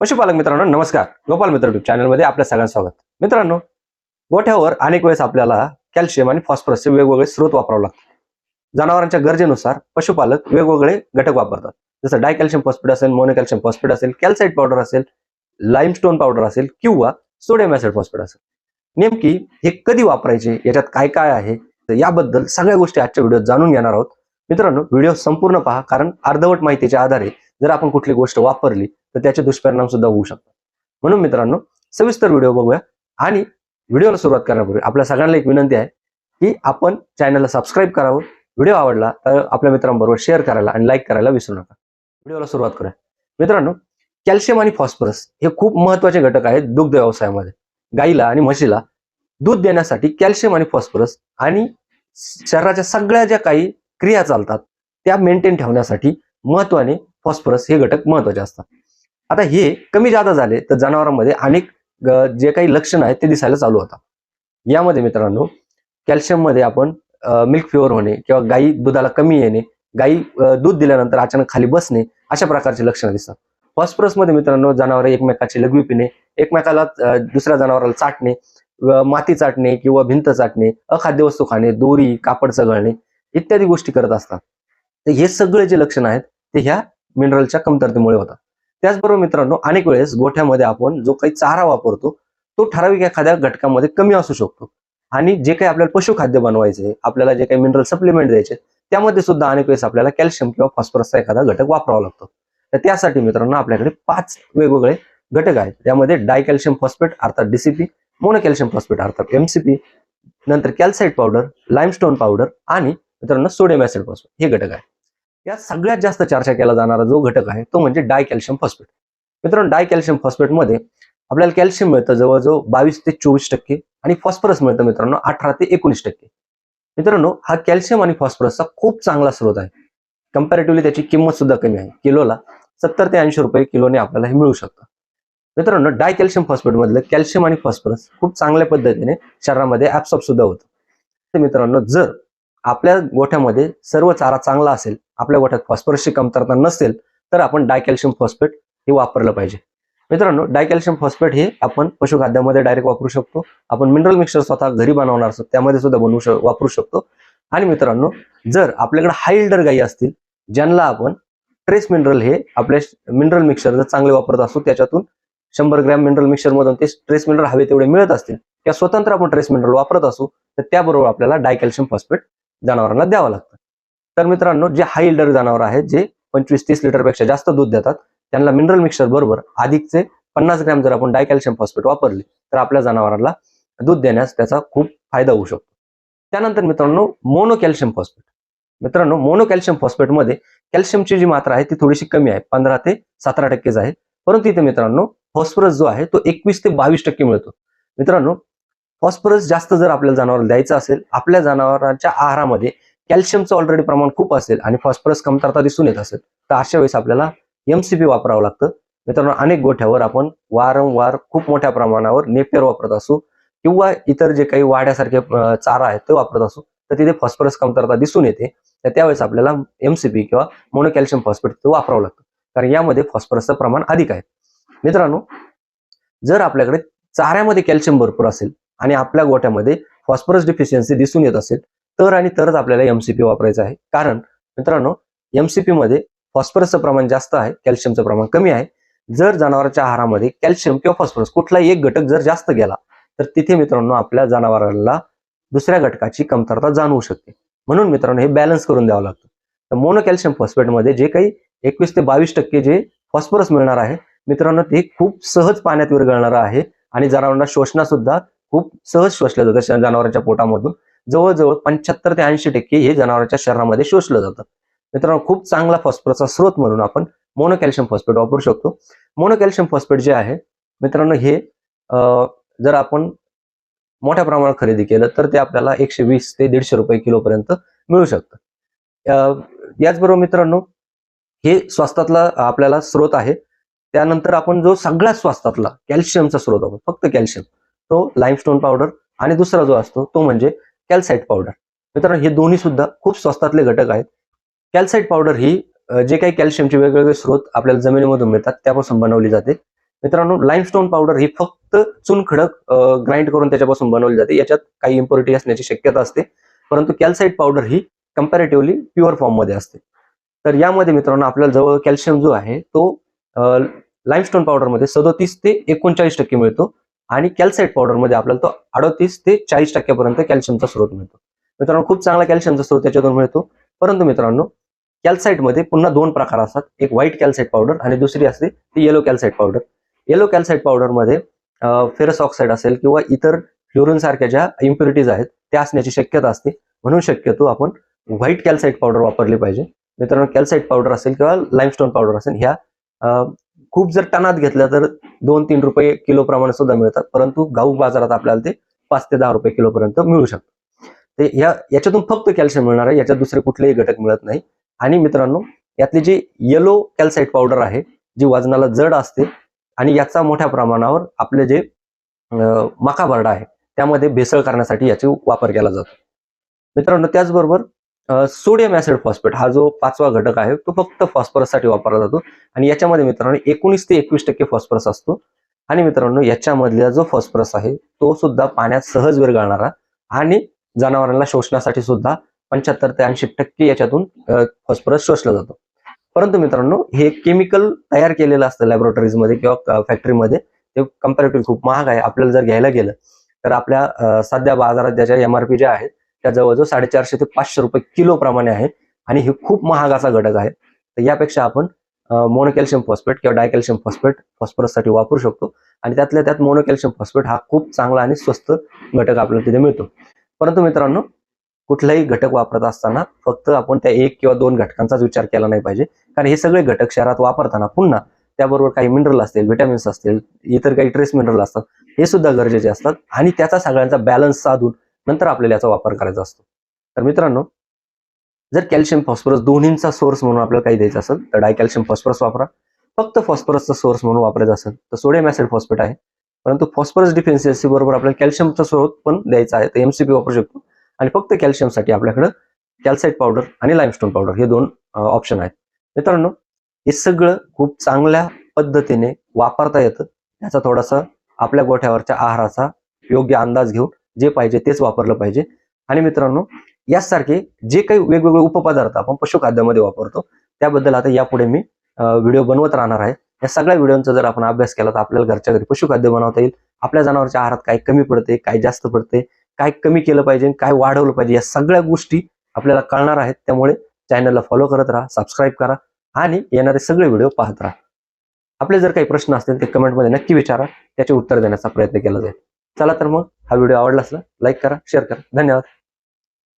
पशुपालक मित्रांनो नमस्कार. गोपाल मित्र युट्यूब चॅनलमध्ये आपल्या सगळ्यांचं स्वागत. मित्रांनो गोठ्यावर अनेक वेळेस आपल्याला कॅल्शियम आणि फॉस्फरसचे वेगवेगळे स्रोत वापरावे लागतात. जनावरांच्या गरजेनुसार पशुपालक वेगवेगळे घटक वापरतात. जसं डाय कॅल्शियम फॉस्फेट असेल मोनोकॅल्शियम फॉस्फेट असेल कॅल्साइड पावडर असेल लाईमस्टोन पावडर असेल किंवा सोडियम ऍसिड फॉस्फेट असेल. नेमकी हे कधी वापरायचे याच्यात काय काय आहे याबद्दल सगळ्या गोष्टी आजच्या व्हिडिओत जाणून घेणार आहोत. मित्रांनो व्हिडिओ संपूर्ण पहा कारण अर्धवट माहितीच्या आधारे जर आपण कुठली गोष्ट वापरली तर त्याचे दुष्परिणाम सुद्धा होऊ शकतात. म्हणून मित्रांनो सविस्तर व्हिडिओ बघूया आणि व्हिडिओला सुरुवात करण्यापूर्वी आपल्या सगळ्यांना एक विनंती आहे की आपण चॅनलला सबस्क्राईब करावं. व्हिडिओ आवडला तर आपल्या मित्रांबरोबर शेअर करायला आणि लाईक करायला विसरू नका. व्हिडिओला सुरुवात करूया. मित्रांनो कॅल्शियम आणि फॉस्फरस हे खूप महत्त्वाचे घटक आहेत दुग्ध व्यवसायामध्ये. गाईला आणि म्हशीला दूध देण्यासाठी कॅल्शियम आणि फॉस्फरस आणि शरीराच्या सगळ्या ज्या काही क्रिया चालतात त्या मेंटेन ठेवण्यासाठी महत्वाने फॉस्फरस हे घटक महत्त्वाचे असतात. आता हे कमी जादा झाले तर जनावरांमध्ये अनेक जे काही लक्षण आहेत ते दिसायला चालू होतात. यामध्ये मित्रांनो कॅल्शियममध्ये आपण मिल्क फिवर होणे किंवा गाई दुधाला कमी येणे गाई दूध दिल्यानंतर अचानक खाली बसणे अशा प्रकारचे लक्षणं दिसतात. फॉस्फरसमध्ये मित्रांनो जनावर एकमेकाची लघवी पिणे एकमेकाला दुसऱ्या जनावराला चाटणे माती चाटणे किंवा भिंत चाटणे अखाद्य वस्तू खाणे दोरी कापड चघळणे इत्यादी गोष्टी करत असतात. तर हे सगळे जे लक्षण आहेत ते ह्या मिनरलच्या कमतरतेमुळे होतात. त्याचबरोबर मित्रांनो अनेक वेळेस गोठ्यामध्ये आपण जो काही चारा वापरतो तो ठराविक एखाद्या घटकामध्ये कमी असू शकतो. आणि जे काही आपल्याला पशुखाद्य बनवायचे आपल्याला जे काही मिनरल सप्लिमेंट द्यायचे त्यामध्ये सुद्धा अनेक वेळेस आपल्याला कॅल्शियम किंवा फॉस्फरसचा एखादा घटक वापरावा लागतो. तर त्यासाठी मित्रांनो आपल्याकडे पाच वेगवेगळे घटक आहेत. त्यामध्ये डाय कॅल्शियम फॉस्फेट अर्थात डीसीपी मोनोकॅल्शियम फॉस्फेट अर्थात एमसीपी नंतर कॅल्साइड पावडर लाईमस्टोन पावडर आणि मित्रांनो सोडियम ऍसिड फॉस्फेट हे घटक आहेत. या सगळ्यात जास्त चर्चा केला जाणारा जो घटक आहे तो म्हणजे डाय कॅल्शियम फॉस्फेट. मित्रांनो डाय कॅल्शियम फॉस्फेटमध्ये आपल्याला कॅल्शियम मिळतं जवळजवळ बावीस ते चोवीस टक्के आणि फॉस्फरस मिळतं मित्रांनो अठरा ते एकोणीस टक्के. मित्रांनो हा कॅल्शियम आणि फॉस्फरसचा खूप चांगला स्रोत आहे. कम्पॅरेटिव्हली त्याची किंमत सुद्धा कमी आहे. किलोला सत्तर ते ऐंशी रुपये किलोने आपल्याला हे मिळू शकतं. मित्रांनो डाय कॅल्शियम फॉस्फेट मधलं कॅल्शियम आणि फॉस्फरस खूप चांगल्या पद्धतीने शरीरामध्ये ऍब्सॉर्ब सुद्धा होतं. तर मित्रांनो जर आपल्या गोठ्यामध्ये सर्व चारा चांगला असेल आपल्या गोठ्यात फॉस्फरसची कमतरता नसेल तर आपण डायकॅल्शियम फॉस्फेट हे वापरलं पाहिजे. मित्रांनो डायकॅल्शियम फॉस्फेट हे आपण पशुखाद्यामध्ये डायरेक्ट वापरू शकतो. आपण मिनरल मिक्सर स्वतः घरी बनवणार असतो त्यामध्ये सुद्धा बनवू शक वापरू शकतो. आणि मित्रांनो जर आपल्याकडे हायल्डर गाई असतील ज्यांना आपण ट्रेस मिनरल हे आपल्या मिनरल मिक्सर जर चांगले वापरत असतो त्याच्यातून शंभर ग्रॅम मिनरल मिक्सर मधून ते ट्रेस मिनरल हवे तेवढे मिळत असतील किंवा स्वतंत्र आपण ट्रेस मिनरल वापरत असू तर त्याबरोबर आपल्याला डायकॅल्शियम फॉस्फेट जनावरांना द्यावं लागतं. तर मित्रांनो जे हाय इल्डर जनावर आहेत जे पंचवीस तीस लिटरपेक्षा जास्त दूध देतात त्यांना मिनरल मिक्सर बरोबर अधिकचे पन्नास ग्रॅम जर आपण डायकॅल्शियम फॉस्फेट वापरले तर आपल्या जनावरांना दूध देण्यास त्याचा खूप फायदा होऊ शकतो. त्यानंतर मित्रांनो मोनो कॅल्शियम फॉस्फेट मित्रांनो मोनो कॅल्शियम फॉस्फेटमध्ये कॅल्शियमची जी मात्रा आहे ती थोडीशी कमी आहे पंधरा ते सतरा टक्केच आहे. परंतु इथे मित्रांनो फॉस्फरस जो आहे तो एकवीस ते बावीस टक्के मिळतो. मित्रांनो फॉस्फरस जास्त जर आपल्याला जनावराला द्यायचं असेल आपल्या जनावरांच्या आहारामध्ये कॅल्शियमचं ऑलरेडी प्रमाण खूप असेल आणि फॉस्फरस कमतरता दिसून येत असेल तर अशा वेळेस आपल्याला एमसीपी वापरावं लागतं. मित्रांनो अनेक गोठ्यावर आपण वारंवार खूप मोठ्या प्रमाणावर नेपियर वापरत असू किंवा इतर जे काही वाड्यासारखे चारा आहेत ते वापरत असू तर तिथे फॉस्फरस कमतरता दिसून येते. तर त्यावेळेस आपल्याला एमसीपी किंवा मोनोकॅल्शियम फॉस्फेट वापरावं लागतं. कारण यामध्ये फॉस्फरसचं प्रमाण अधिक आहे. मित्रांनो जर आपल्याकडे चाऱ्यामध्ये कॅल्शियम भरपूर असेल आणि आपल्या गोठ्यामध्ये फॉस्फरस डिफिशियन्सी दिसून येत असेल तर आणि तरच आपल्याला एमसीपी वापरायचं आहे. कारण मित्रांनो एमसीपी मध्ये फॉस्फरसचं प्रमाण जास्त आहे कॅल्शियमचं प्रमाण कमी आहे. जर जनावरांच्या आहारामध्ये कॅल्शियम किंवा फॉस्फरस कुठलाही एक घटक जर जास्त गेला तर तिथे मित्रांनो आपल्या जनावरांना दुसऱ्या घटकाची कमतरता जाणवू शकते. म्हणून मित्रांनो हे बॅलन्स करून द्यावं लागतं. तर मोनो कॅल्शियम फॉस्फेटमध्ये जे काही एकवीस ते बावीस टक्के जे फॉस्फरस मिळणार आहे मित्रांनो ते खूप सहज पाण्यात विरघळणारं आहे. आणि जनावरांना शोषणा सुद्धा खूप सहज शोषलं जातं जनावरांच्या पोटामधून. जवळजवळ पंच्याहत्तर ते ऐंशी टक्के हे जनावरांच्या शरीरामध्ये शोषलं जातं. मित्रांनो खूप चांगला फॉस्फरसचा स्रोत म्हणून आपण मोनोकॅल्शियम फॉस्फेट वापरू शकतो. मोनोकॅल्शियम फॉस्फेट जे आहे मित्रांनो हे अं, जर आपण मोठ्या प्रमाणात खरेदी केलं तर ते आपल्याला एकशे वीस ते दीडशे रुपये किलोपर्यंत मिळू शकतं. याचबरोबर मित्रांनो हे स्वास्थातला आपल्याला स्रोत आहे. त्यानंतर आपण जो सगळ्यात स्वास्थातला कॅल्शियमचा स्रोत आहे फक्त कॅल्शियम तो लाईमस्टोन पावडर आणि दुसरा जो असतो तो म्हणजे कॅल्साइट पावडर मित्रांनो हे दोन्ही सुद्धा खूप स्वस्तातले घटक आहेत. कॅल्साइट पावडर ही जे काही कॅल्शियमचे वेगवेगळे स्रोत आपल्याला जमिनीमधून मिळतात त्यापासून बनवली जाते. मित्रांनो लाईमस्टोन पावडर ही फक्त चुनखडक ग्राइंड करून त्याच्यापासून बनवली जाते. याच्यात काही इम्प्युरिटी असण्याची शक्यता असते. परंतु कॅल्साइट पावडर ही कम्पॅरेटिव्हली प्युअर फॉर्ममध्ये असते. तर यामध्ये मित्रांनो आपल्याला जवळ कॅल्शियम जो आहे तो लाईमस्टोन पावडरमध्ये सदोतीस ते एकोणचाळीस टक्के मिळतो. आणि कॅल्साइट पावडरमध्ये आपल्याला तो अडतीस ते चाळीस टक्क्यापर्यंत कॅल्शियमचा स्रोत मिळतो. मित्रांनो खूप चांगला कॅल्शियमचा स्रोत त्याच्यातून मिळतो. परंतु मित्रांनो कॅल्साइटमध्ये पुन्हा दोन प्रकार असतात. एक व्हाईट कॅल्साइट पावडर आणि दुसरी असते ती yellow calcite powder. Yellow calcite पावडरमध्ये फेरस ऑक्साईड असेल किंवा इतर फ्लोरिन सारख्या ज्या इम्प्युरिटीज आहेत त्या असण्याची शक्यता असते. म्हणून शक्यतो आपण व्हाईट कॅल्साइट पावडर वापरली पाहिजे. मित्रांनो कॅल्साइट पावडर असेल किंवा लाईमस्टोन पावडर असेल ह्या खूप जर टनात घेतल्या तर दोन तीन रुपये किलो प्रमाण सुद्धा मिळतात. परंतु घाऊक बाजारात आपल्याला ते पाच ते दहा रुपये किलो पर्यंत मिळू शकतं. ते या याच्यातून फक्त कॅल्शियम मिळणार आहे याच्यात दुसरे कुठलेही घटक मिळत नाही. आणि मित्रांनो यातली जी येलो कॅल्साइट पावडर आहे जी वजनाला जड असते आणि याचा मोठ्या प्रमाणावर आपले जे मका भरडा आहे त्यामध्ये भेसळ करण्यासाठी याचा वापर केला जातो. मित्रांनो त्याचबरोबर सोडियम ऍसिड फॉस्फेट हा जो पाचवा घटक आहे तो फक्त फॉस्फरससाठी वापरला जातो. आणि याच्यामध्ये मित्रांनो एकोणीस ते एकवीस टक्के फॉस्फरस असतो. आणि मित्रांनो याच्यामधला जो फॉस्फरस आहे तो सुद्धा पाण्यात सहज विरघळणारा आणि जनावरांना शोषण्यासाठी सुद्धा पंच्याहत्तर ते ऐंशी टक्के याच्यातून फॉस्फरस शोषला जातो. परंतु मित्रांनो हे केमिकल तयार केलेलं असतं लॅबोरेटरीजमध्ये किंवा फॅक्टरीमध्ये ते कम्पॅरेटिव्ह खूप महाग आहे. आपल्याला जर घ्यायला गेलं तर आपल्या सध्या बाजारात ज्याच्या एमआरपी ज्या आहेत त्या जवळजवळ साडेचारशे ते पाचशे रुपये किलो प्रमाणे आहे. आणि हे खूप महागाचा घटक आहे. तर यापेक्षा आपण मोनोकॅल्शियम फॉस्फेट किंवा डायकॅल्शियम फॉस्फेट फॉस्फरससाठी वापरू शकतो. आणि त्यातल्या त्यात मोनोकॅल्शियम फॉस्फेट हा खूप चांगला आणि स्वस्त घटक आपल्याला तिथे मिळतो. परंतु मित्रांनो कुठलाही घटक वापरत असताना फक्त आपण त्या एक किंवा दोन घटकांचाच विचार केला नाही पाहिजे. कारण हे सगळे घटक शहरात वापरताना पुन्हा त्याबरोबर काही मिनरल असतील व्हिटॅमिन्स असतील इतर काही ट्रेस मिनरल असतात हे सुद्धा गरजेचे असतात. आणि त्याचा सगळ्यांचा बॅलन्स साधून नंतर आपल्याला याचा वापर करायचा असतो. तर मित्रांनो जर कॅल्शियम फॉस्फरस दोन्हींचा सोर्स म्हणून आपल्याला काही द्यायचं असेल तर डायकॅल्शियम फॉस्फरस वापरा. फक्त फॉस्फरसचा सोर्स म्हणून वापरायचा असेल तर सोडियम ऍसिड फॉस्फेट आहे. परंतु फॉस्फरस डिफिशियन्सी बरोबर आपल्याला कॅल्शियमचा स्रोत पण द्यायचा आहे तर एमसीपी वापरू शकतो. आणि फक्त कॅल्शियमसाठी आपल्याकडं कॅल्साइट पावडर आणि लाईमस्टोन पावडर हे दोन ऑप्शन आहेत. मित्रांनो हे सगळं खूप चांगल्या पद्धतीने वापरता येतं. याचा थोडासा आपल्या गोठ्यावरच्या आहाराचा योग्य अंदाज घेऊन जे पाहिजे तेच वापरलं पाहिजे. आणि मित्रांनो यासारखे जे काही वेगवेगळे उपपदार्थ आपण पशुखाद्यामध्ये वापरतो त्याबद्दल आता यापुढे मी व्हिडिओ बनवत राहणार आहे. या सगळ्या व्हिडिओचा जर आपण अभ्यास केला तर आपल्याला घरच्या घरी पशुखाद्य बनवता येईल. आपल्या जनावरच्या आहारात काय कमी पडते काय जास्त पडते काय कमी केलं पाहिजे काय वाढवलं पाहिजे या सगळ्या गोष्टी आपल्याला कळणार आहेत. त्यामुळे चॅनलला फॉलो करत राहा सबस्क्राईब करा आणि येणारे सगळे व्हिडिओ पाहत राहा. आपले जर काही प्रश्न असतील ते कमेंटमध्ये नक्की विचारा. त्याचे उत्तर देण्याचा प्रयत्न केला जाईल. चला तर मग हा व्हिडिओ आवडला असला लाईक करा शेअर करा. धन्यवाद.